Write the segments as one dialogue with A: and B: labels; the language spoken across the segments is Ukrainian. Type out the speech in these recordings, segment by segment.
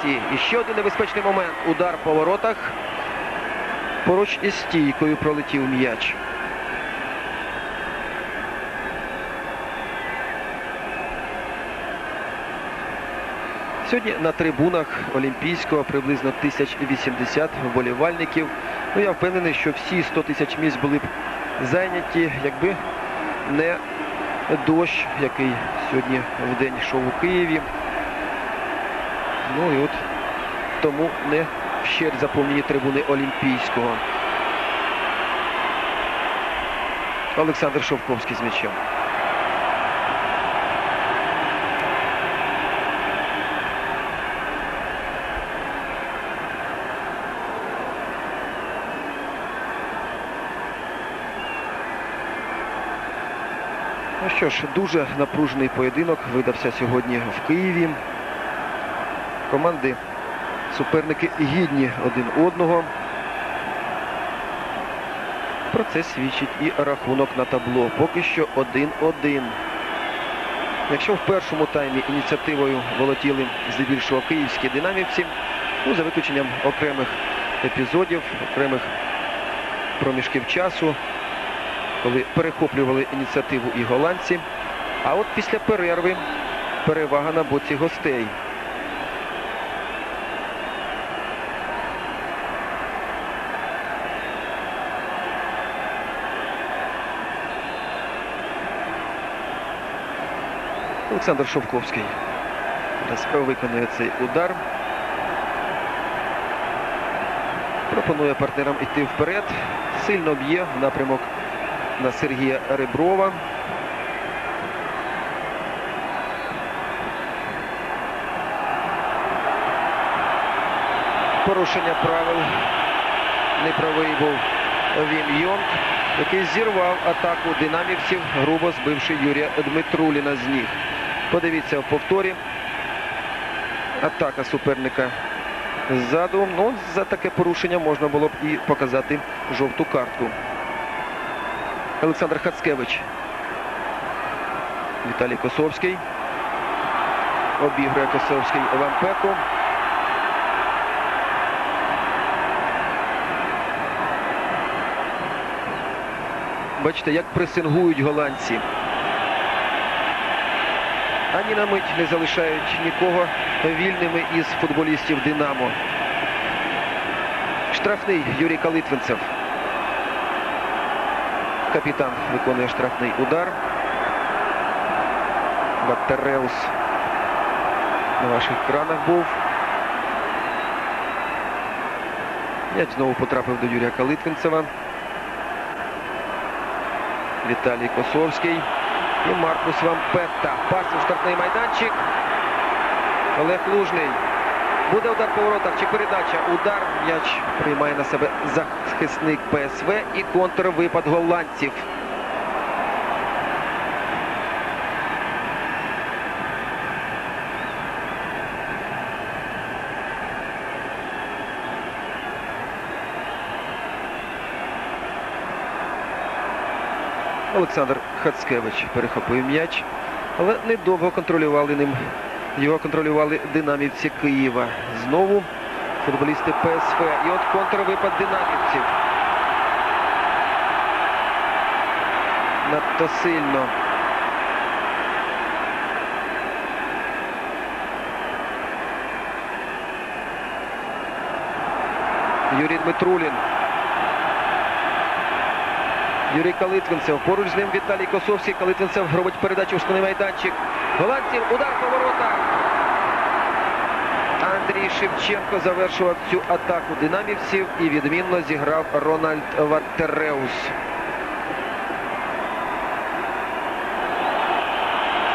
A: ситуації. І ще один небезпечний момент. Удар по воротах. Поруч із стійкою пролетів м'яч. Сьогодні на трибунах Олімпійського приблизно 1080 вболівальників. Ну, я впевнений, що всі 100 тисяч місць були б зайняті, якби не дощ, який сьогодні в день йшов у Києві. Ну і от тому не вщерть заповнені трибуни Олімпійського. Олександр Шовковський з м'ячем. Ну що ж, дуже напружений поєдинок видався сьогодні в Києві. Команди суперники гідні один одного. Про це свідчить і рахунок на табло. Поки що 1-1. Якщо в першому таймі ініціативою володіли здебільшого київські динамівці, ну, за виключенням окремих епізодів, окремих проміжків часу, коли перехоплювали ініціативу і голландці. А от після перерви перевага на боці гостей. Олександр Шовковський зараз виконує цей удар. Пропонує партнерам йти вперед. Сильно б'є в напрямок на Сергія Реброва. Порушення правил. Неправий був Він Йонг, який зірвав атаку динамівців, грубо збивши Юрія Дмитруліна з ніг. Подивіться в повторі. Атака суперника ззаду. Ну, за таке порушення можна було б і показати жовту картку. Олександр Хацкевич. Віталій Косовський. Обігрує Косовський Лампеку. Бачите, як пресингують голландці. Ані на мить не залишають нікого вільними із футболістів Динамо. Штрафний Юрій Калитвинцев. Капітан виконує штрафний удар. Баттереус на ваших екранах був. М'яч знову потрапив до Юрія Калитвинцева. Віталій Косовський. І Маркус Вампетта. Пас у штрафний майданчик. Олег Лужний. Буде удар по воротах чи передача. Удар. М'яч приймає на себе захисник ПСВ і контрвипад голландців. Олександр Хацкевич перехопив м'яч, але недовго контролювали ним. Його контролювали динамівці Києва. Знову футболісти ПСВ. І от контрвипад динамівців. Надто сильно. Юрій Дмитрулін. Юрій Калитвинцев. Поруч з ним Віталій Косовський. Калитвинцев робить передачу в штрафний майданчик. Голландців. Удар по воротах. Андрій Шевченко завершував цю атаку динамівців і відмінно зіграв Рональд Ваттереус.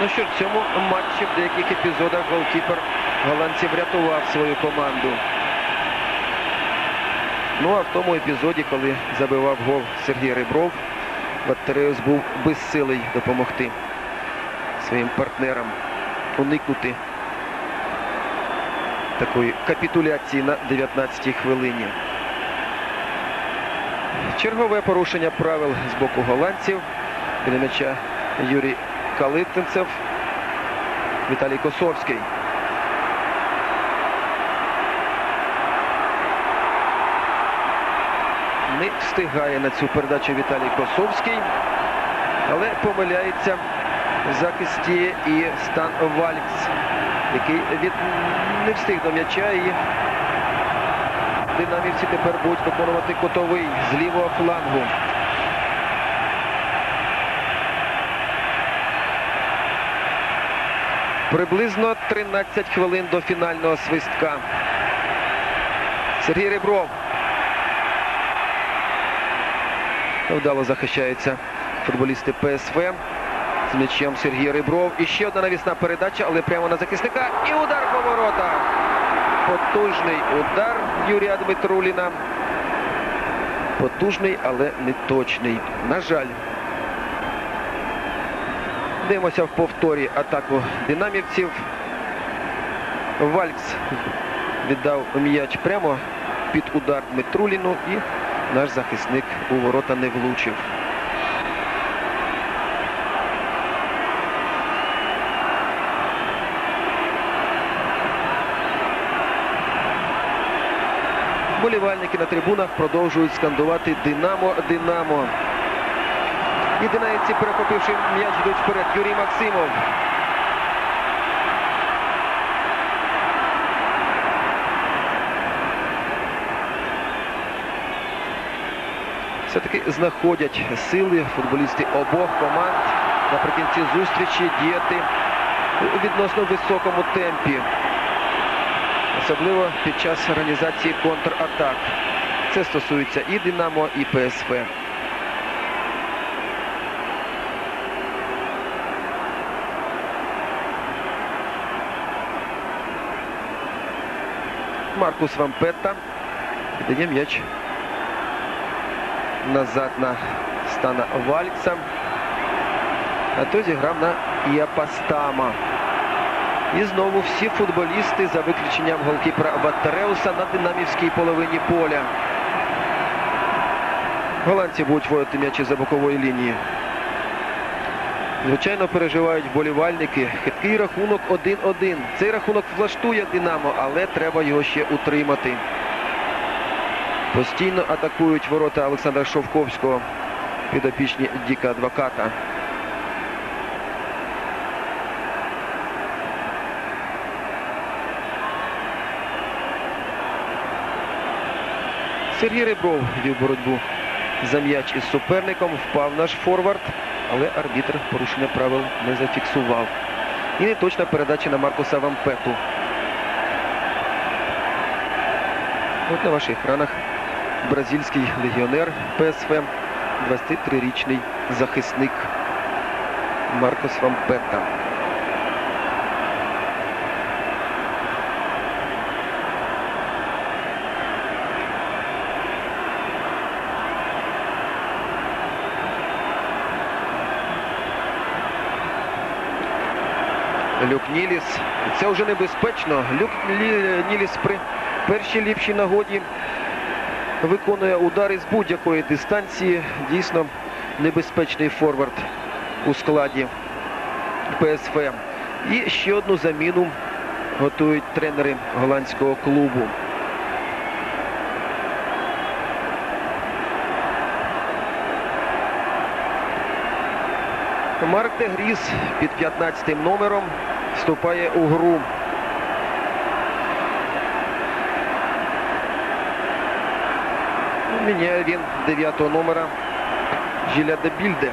A: Ну що в цьому матчі в деяких епізодах голкіпер голландців врятував свою команду. Ну а в тому епізоді, коли забивав гол Сергій Ребров, Баттереус був безсилий допомогти своїм партнерам уникнути такої капітуляції на 19-й хвилині. Чергове порушення правил з боку голландців. Біля м'яча Юрій Калитинцев, Віталій Косовський. Не встигає на цю передачу Віталій Косовський, але помиляється в захисті і Стан Валькс, який від... не встиг до м'яча і динамівці тепер будуть виконувати котовий з лівого флангу. Приблизно 13 хвилин до фінального свистка. Сергій Ребров. Вдало захищаються футболісти ПСВ. З м'ячем Сергій Ребров. І ще одна навісна передача, але прямо на захисника. І удар по воротах. Потужний удар Юрія Дмитруліна. Потужний, але не точний. На жаль. Дивимося в повторі атаку динамівців. Валькс віддав м'яч прямо під удар Дмитруліну і наш захисник у ворота не влучив. Болівальники на трибунах продовжують скандувати Динамо, Динамо. І перехопивши м'яч, йдуть вперед. Юрій Максимов. Все-таки знаходять сили футболісти обох команд наприкінці зустрічі діяти у відносно високому темпі. Особливо під час організації контратак. Це стосується і Динамо, і ПСВ. Маркус Вампетта дає м'яч назад на Стана Валькса. А той зіграв на Іапастама. І знову всі футболісти за виключенням голкіпера Ватареуса на динамівській половині поля. Голландці будуть водити м'ячі за бокової лінії. Звичайно, переживають вболівальники. Хиткий рахунок 1-1. Цей рахунок влаштує Динамо, але треба його ще утримати. Постійно атакують ворота Олександра Шовковського підопічні Діка Адвоката. Сергій Рибров вів боротьбу за м'яч із суперником. Впав наш форвард, але арбітр порушення правил не зафіксував. І неточна передача на Маркуса Вампету. От на ваших екранах бразильський легіонер ПСВ, 23-річний захисник Маркос Вампетта. Люк Ніліс. Це вже небезпечно. Люк Ніліс при першій ліпшій нагоді виконує удари з будь-якої дистанції. Дійсно небезпечний форвард у складі ПСВ. І ще одну заміну готують тренери голландського клубу. Марк Дегріс під 15 номером вступає у гру. Міняє він 9 номера Жиля де Більде.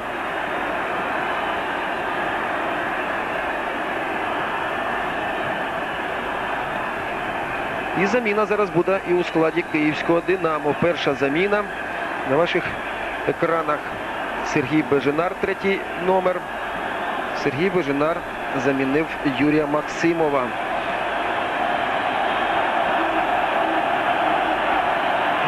A: І заміна зараз буде і у складі київського Динамо. Перша заміна на ваших екранах Сергій Бежинар, третій номер. Сергій Бежинар замінив Юрія Максимова.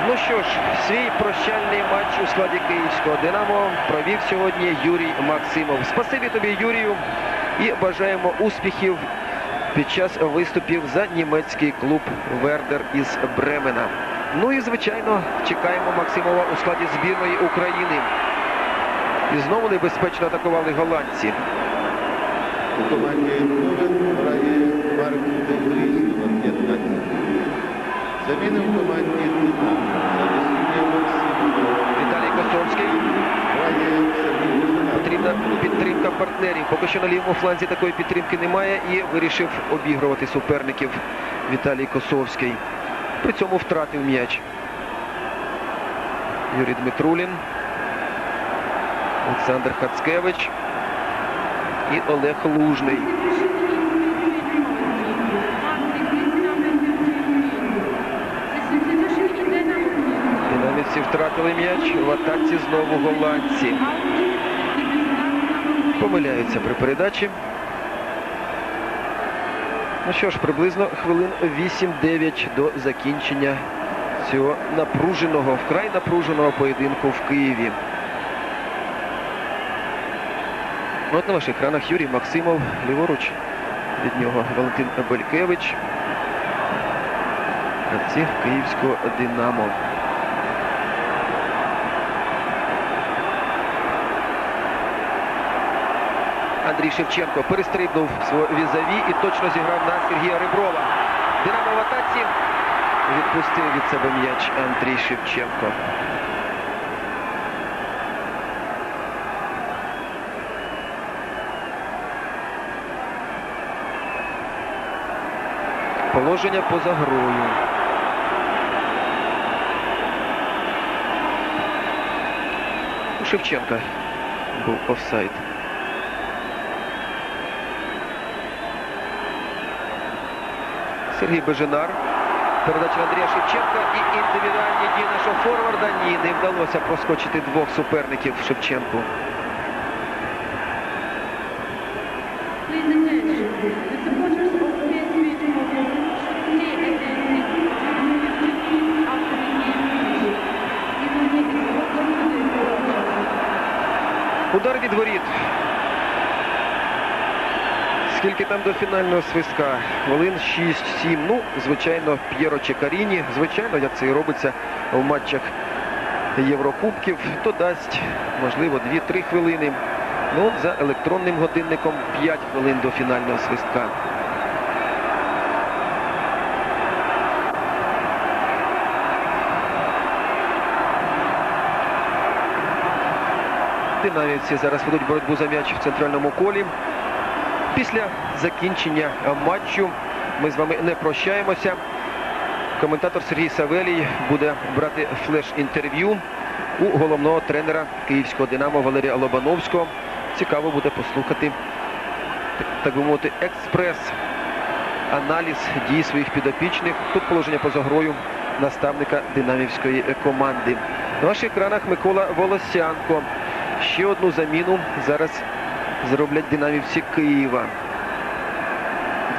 A: Ну що ж, свій прощальний матч у складі київського Динамо провів сьогодні Юрій Максимов. Спасибі тобі, Юрію, і бажаємо успіхів під час виступів за німецький клуб Вердер із Бремена. Ну і звичайно чекаємо Максимова у складі збірної України. І знову небезпечно атакували голландці.
B: У команді Ковен грає Марк Дегріс, номер 15. Заміни в команді Динамо. Віталій Костромський.
A: Потрібна підтримка партнерів. Поки що на лівому фланзі такої підтримки немає і вирішив обігрувати суперників Віталій Косовський. При цьому втратив м'яч. Юрій Дмитрулін. Олександр Хацкевич і Олег Лужний. Втратили м'яч. В атаці знову голландці. Помиляються при передачі. Ну що ж, приблизно хвилин 8-9 до закінчення цього напруженого, вкрай напруженого поєдинку в Києві. Ну, От на ваших екранах Юрій Максимов, ліворуч від нього Валентин Белькевич. Гравці Київського Динамо. Андрій Шевченко перестрибнув свого візаві і точно зіграв на Сергія Реброва. Динамо в атаці відпустив від себе м'яч Андрій Шевченко. Положення поза грою. У Шевченка був офсайд. Сергій Беженар. Передача Андрія Шевченка і індивідуальні дії нашого форварда. Ні, не вдалося проскочити двох суперників Шевченку. Скільки там до фінального свистка? Хвилин 6-7. Ну, звичайно, П'єро Чекаріні. Звичайно, як це і робиться в матчах Єврокубків, то дасть, можливо, 2-3 хвилини. Ну, за електронним годинником 5 хвилин до фінального свистка. Динамівці зараз ведуть боротьбу за м'яч в центральному колі. Після закінчення матчу ми з вами не прощаємося. Коментатор Сергій Савелій буде брати флеш-інтерв'ю у головного тренера київського Динамо Валерія Лобановського. Цікаво буде послухати, так би мовити, експрес. Аналіз дій своїх підопічних. Тут положення поза грою наставника динамівської команди. На ваших екранах Микола Волосянко. Ще одну заміну зараз зроблять динамівці Києва.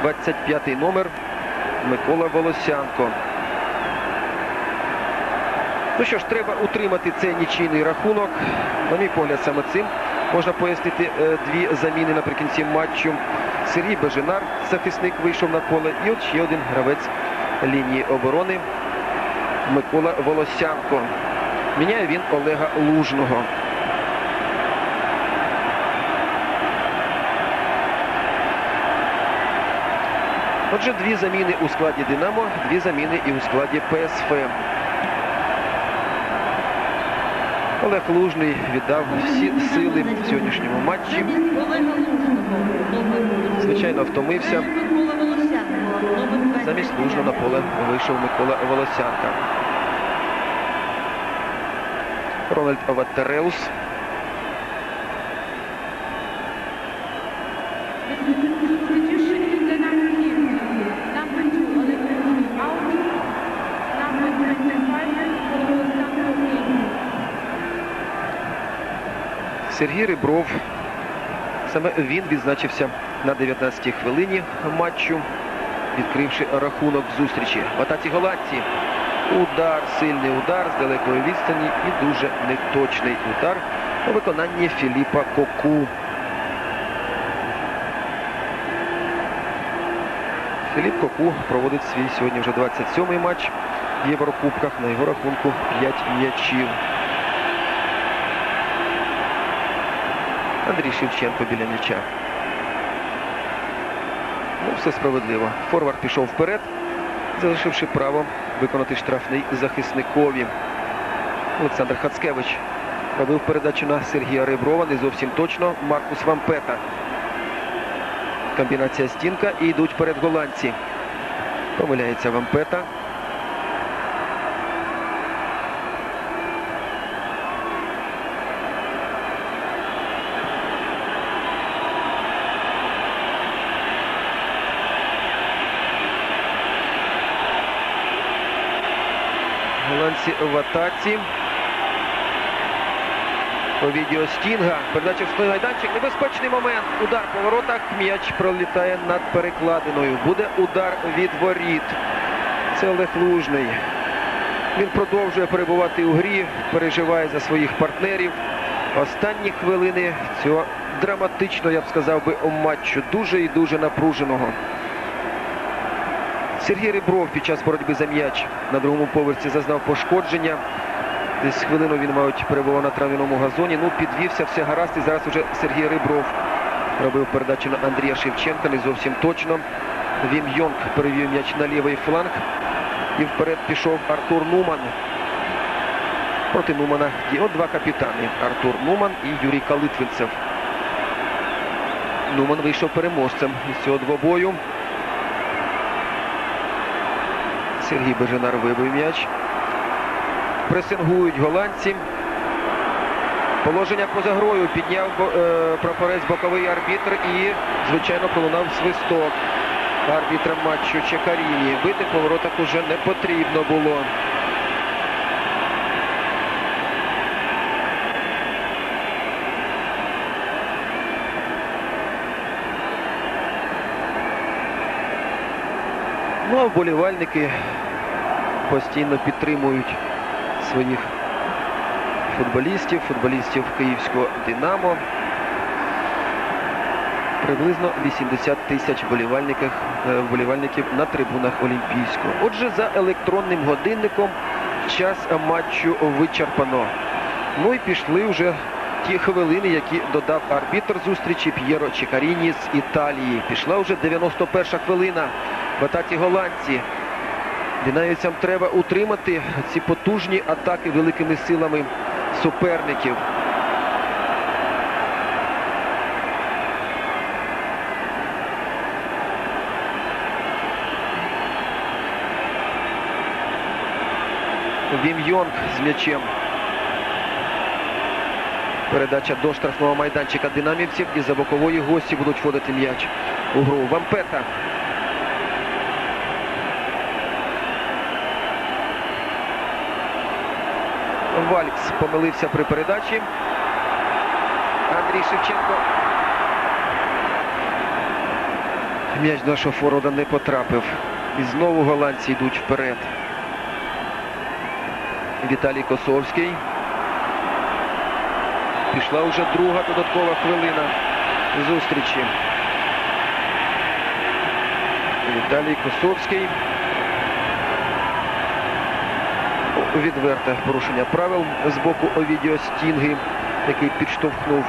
A: 25-й номер Микола Волосянко. Ну що ж, треба утримати цей нічийний рахунок. На мій погляд, саме цим можна пояснити е, дві заміни наприкінці матчу. Сергій Бежинар, захисник, вийшов на поле. І от ще один гравець лінії оборони Микола Волосянко. Міняє він Олега Лужного. Отже, дві заміни у складі Динамо, дві заміни і у складі ПСФ. Олег Лужний віддав всі сили в сьогоднішньому матчі. Звичайно, втомився.
C: Микола Волосянко, номер 20.
A: Замість Лужного на поле вийшов Микола Волосянка. Рональд Ваттереус. Сергій Рибров. Саме він відзначився на 19-й хвилині матчу, відкривши рахунок зустрічі. В атаці голландці. Удар, сильний удар з далекої відстані і дуже неточний удар у виконанні Філіпа Коку. Філіп Коку проводить свій сьогодні вже 27-й матч в Єврокубках. На його рахунку 5 м'ячів. Андрій Шевченко біля м'яча. Ну, все справедливо. Форвард пішов вперед, залишивши право виконати штрафний захисникові. Олександр Хацкевич Робив передачу на Сергія Реброва, не зовсім точно. Маркус Вампета. Комбінація стінка і йдуть вперед голландці. Помиляється Вампета. Голландці в атаці. По відео Стінга. Передача в свій майданчик. Небезпечний момент. Удар по воротах. М'яч пролітає над перекладиною. Буде удар від воріт. Це Олег Лужний. Він продовжує перебувати у грі, переживає за своїх партнерів. Останні хвилини цього драматично, я б сказав би, матчу. Дуже і дуже напруженого. Сергій Ребров під час боротьби за м'яч на другому поверсі зазнав пошкодження. Десь хвилину він, мабуть, перебував на трав'яному газоні. Ну, підвівся, все гаразд. І зараз уже Сергій Ребров робив передачу на Андрія Шевченка, не зовсім точно. Вім Йонг перевів м'яч на лівий фланг. І вперед пішов Артур Нуман. Проти Нумана є от два капітани. Артур Нуман і Юрій Калитвинцев. Нуман вийшов переможцем із цього двобою. Сергій Беженар вибив м'яч. Пресингують голландці. Положення поза грою підняв е, прапорець боковий арбітр і, звичайно, пролунав свисток арбітра матчу Чекаріні. Бити по воротах уже не потрібно було. Ну а вболівальники постійно підтримують своїх футболістів, футболістів Київського Динамо. Приблизно 80 тисяч вболівальників, е, на трибунах Олімпійського. Отже, за електронним годинником час матчу вичерпано. Ну і пішли вже ті хвилини, які додав арбітр зустрічі П'єро Чекаріні з Італії. Пішла вже 91 хвилина в атаці голландці. Динамівцям треба утримати ці потужні атаки великими силами суперників. Вім Йонг з м'ячем. Передача до штрафного майданчика динамівців і за бокової гості будуть вводити м'яч у гру. Вампета. Валькс помилився при передачі. Андрій Шевченко. М'яч до нашого форварда не потрапив. І знову голландці йдуть вперед. Віталій Косовський. Пішла вже друга додаткова хвилина зустрічі. Віталій Косовський. Відверте порушення правил з боку Овідіо Стінги, який підштовхнув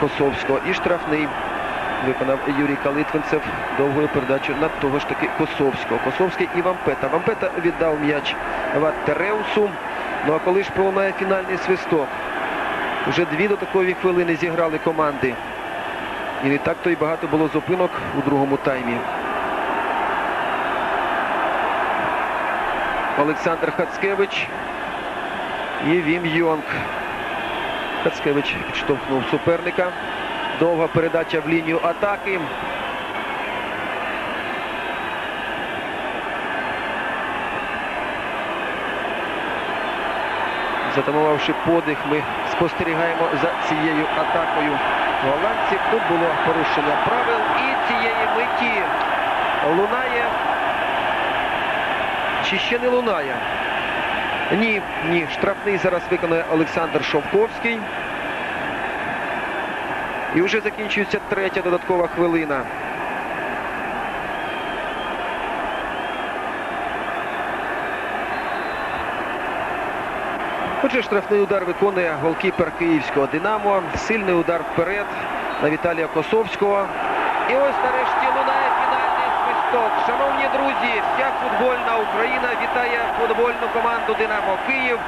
A: Косовського. І штрафний виконав Юрій Калитвинцев довгою передачу на того ж таки Косовського. Косовський і Вампета. Вампета віддав м'яч Ваттереусу. Ну а коли ж пролунає фінальний свисток, вже дві додаткові хвилини зіграли команди. І не так то й багато було зупинок у другому таймі. Олександр Хацкевич і Вім Йонг. Хацкевич підштовхнув суперника. Довга передача в лінію атаки. Затамувавши подих, ми спостерігаємо за цією атакою голландців. Тут було порушення правил і цієї миті лунає. Чи ще не лунає? Ні, ні. Штрафний зараз виконує Олександр Шовковський. І вже закінчується третя додаткова хвилина. Отже, штрафний удар виконує голкіпер київського Динамо. Сильний удар вперед на Віталія Косовського. І ось нарешті лунає фінальний. Шановні друзі, вся футбольна Україна вітає футбольну команду Динамо Київ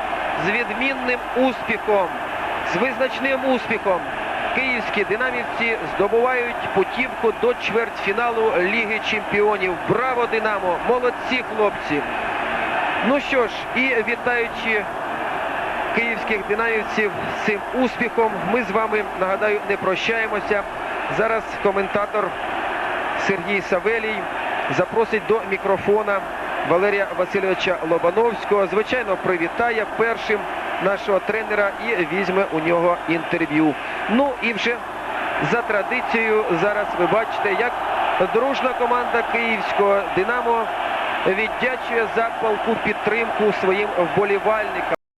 A: з відмінним успіхом. З визначним успіхом київські динамівці здобувають путівку до чвертьфіналу Ліги Чемпіонів. Браво, Динамо! Молодці хлопці! Ну що ж, і вітаючи київських динамівців з цим успіхом, ми з вами, нагадаю, не прощаємося. Зараз коментатор Сергій Савелій запросить до мікрофона Валерія Васильовича Лобановського. Звичайно, привітає першим нашого тренера і візьме у нього інтерв'ю. Ну і вже за традицією зараз ви бачите, як дружна команда київського Динамо віддячує за палку підтримку своїм вболівальникам.